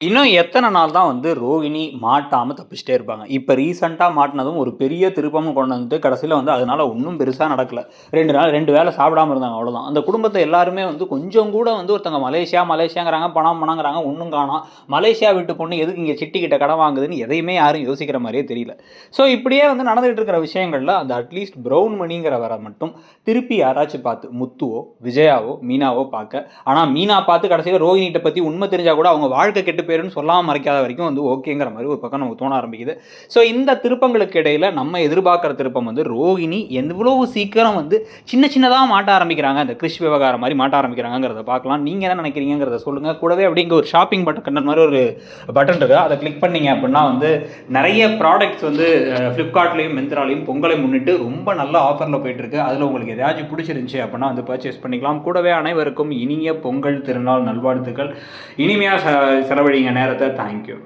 இன்னும் எத்தனை நாள் தான் வந்து ரோகிணி மாட்டாமல் தப்பிச்சிட்டே இருப்பாங்க. இப்போ ரீசெண்டாக மாட்டினதும் ஒரு பெரிய திருப்பமும் கொண்டு வந்து கடைசியில் வந்து அதனால் ஒன்றும் பெருசாக நடக்கல. ரெண்டு நாள் 2 வேள சாப்பிடாம இருந்தாங்க அவ்வளோதான். அந்த குடும்பத்தை எல்லாருமே வந்து கொஞ்சம் கூட வந்து ஒருத்தங்க மலேசியா, மலேசியாங்கிறாங்க, பணம் பணங்கிறாங்க ஒன்றும் காணோம். மலேசியா விட்டு பொண்ணு எதுக்கு இங்கே சிட்டிக்கிட்ட கிட்ட கடன் வாங்குதுன்னு எதையுமே யாரும் யோசிக்கிற மாதிரியே தெரியல. ஸோ இப்படியே வந்து நடந்துகிட்டு இருக்கிற விஷயங்களில் அந்த அட்லீஸ்ட் ப்ரௌன் மணிங்கிறவரை மட்டும் திருப்பி யாராச்சும் பார்த்து முத்துவோ, விஜயாவோ, மீனாவோ பார்க்க ஆனால் மீனா பார்த்து கடைசியில் ரோஹினிகிட்ட பற்றி உண்மை தெரிஞ்சால் கூட அவங்க வாழ்க்கை கெட்டு பேருன்னு சொல்லாமல் மறைக்காத வரைக்கும் வந்து ஓகேங்கிற மாதிரி ஒரு பக்கம் நமக்கு தோண ஆரம்பிக்குது. ஸோ இந்த திருப்பங்களுக்கு இடையில நம்ம எதிர்பார்க்குற திருப்பம் வந்து ரோகிணி எவ்வளவு சீக்கிரம் வந்து சின்ன சின்னதா மாட்ட ஆரம்பிக்கிறாங்க. அந்த கிறிஷ் விவகாரம் மாதிரி மாட்ட ஆரம்பிக்கிறாங்கிறத பார்க்கலாம். நீங்க என்ன நினைக்கிறீங்கிறத சொல்லுங்க. கூடவே அப்படிங்க ஒரு ஷாப்பிங் பட்டன் மாரி ஒரு பட்டன் இருக்குது அதை கிளிக் பண்ணீங்க அப்படின்னா வந்து நிறைய ப்ராடக்ட்ஸ் வந்து ஃப்ளிப்கார்ட்லேயும் Flipkartலயும், பொங்கலை முன்னிட்டு ரொம்ப நல்ல ஆஃபர்ல போயிட்டு இருக்கு. அதுல உங்களுக்கு எதாச்சும் பிடிச்சிருந்துச்சு அப்படின்னா வந்து பர்ச்சேஸ் பண்ணிக்கலாம். கூடவே அனைவருக்கும் இனிய பொங்கல் திருநாள் நல்வாழ்த்துக்கள். இனிமையா செலவழி கொடுக்குறீங்க நேரத்தை தேங்க்யூ